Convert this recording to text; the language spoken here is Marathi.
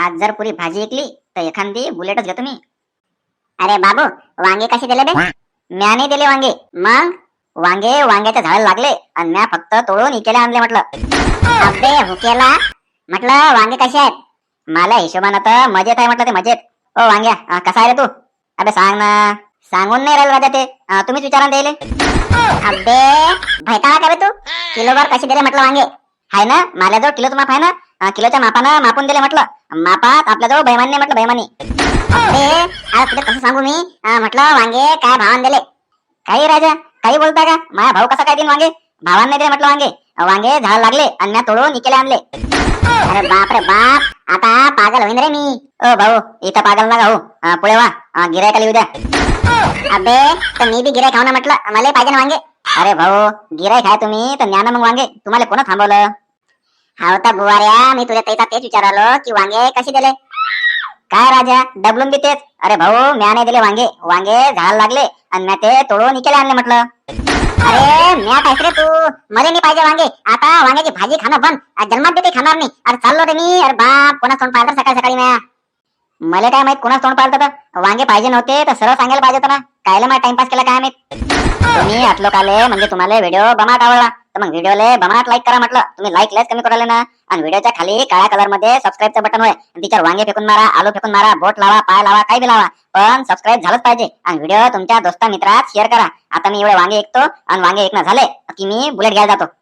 आज जर पुरी भाजी ऐकली तर एखादी बुलेटच घेतो मी. अरे बाबू वांगे कसे दिले बे? म्या नाही दिले वांगे. मग? वांगे वांग्याच्या झाडाला लागले आणि म्या फक्त तोडून इकेले आणले म्हटलं. अबे हुकेला. म्हटलं वांगे कसे आहेत? मला हिशोबानं तर मजेत आहे म्हटलं ते मजेत. ओ वांग्या कसा आहे रे तू? अबे सांग ना. सांगून नाही राहिलं राजा ते. तुम्हीच विचारा द्यायले. अबे भैताळा का बे तू. किलोभर कसे दिले म्हटलं वांगे? हाय ना? मला जो किलोचं माप आहे ना? किलोच्या मापानं मापून दिले म्हटलं. मापात आपल्याजवळ बैमानी नाही म्हटलं बैमानी तुला कसं सांगू मी? म्हटलं वांगे काय भावान दिले? काही राजा काही बोलता का? माझा भाऊ कसा काय देईन वांगे? भावांना दिले म्हटलं वांगे. वांगे झाड लागले अन्न तोडून निकेले आणले. अरे बाप रे बाप. आता पागल होईन रे मी. ओ भाऊ इथं पागल ना हो पुढे वा. गिरायकाला येऊ द्या. अबे तर मी बी गिराय खाऊ ना म्हटलं. मला पाहिजे ना वांगे. अरे भाऊ गिराय खाय तुम्ही तर ज्ञान मग वांगे. तुम्हाला कोण थांबवलं? हा होता बुवाऱ्या मी तुझ्या त्याचा तेच विचारालो की वांगे कशी दिले? काय राजा डबलून बी तेच अरे भाऊ म्या नाही दिले वांगे. वांगे झाड लागले आणि म्या ते तोडून इकेले आणले म्हटलं. अरे म्या काय रे तू? मध्ये नाही पाहिजे वांगे. आता वांग्याची भाजी खाणं बंद. जन्मात बी खाणार नाही. अरे चाललो रे मी. अरे बाप कोणा तोंड पाहिलं सकाळी सकाळी म्या? मला काय माहीत कोणाच तोंड पाहिलं तर? वांगे पाहिजे नव्हते तर सरळ सांगायला पाहिजे होतं ना. कायला मला टाइमपास केला काय माहीत? तुम्ही आतलो काले म्हणजे तुम्हाला व्हिडिओ बमाट आवडला. तर मग व्हिडिओले बमाट लाईक करा म्हटलं. तुम्ही लाईक लेस कमी करायला ना. आणि व्हिडिओच्या खाली काळ्या कलरमध्ये सबस्क्राईबचं बटन होय. तिच्यावर वांगे फेकून मारा आलू फेकून मारा बोट लावा पाय लावा काही बी लावा. पण सबस्क्राईब झालंच पाहिजे. आणि व्हिडिओ तुमच्या दोस्ता मित्रात शेअर करा. आता मी एवढे वांगे ऐकतो. आणि वांगे ऐकणं झाले की मी बुलेट घ्यायला जातो.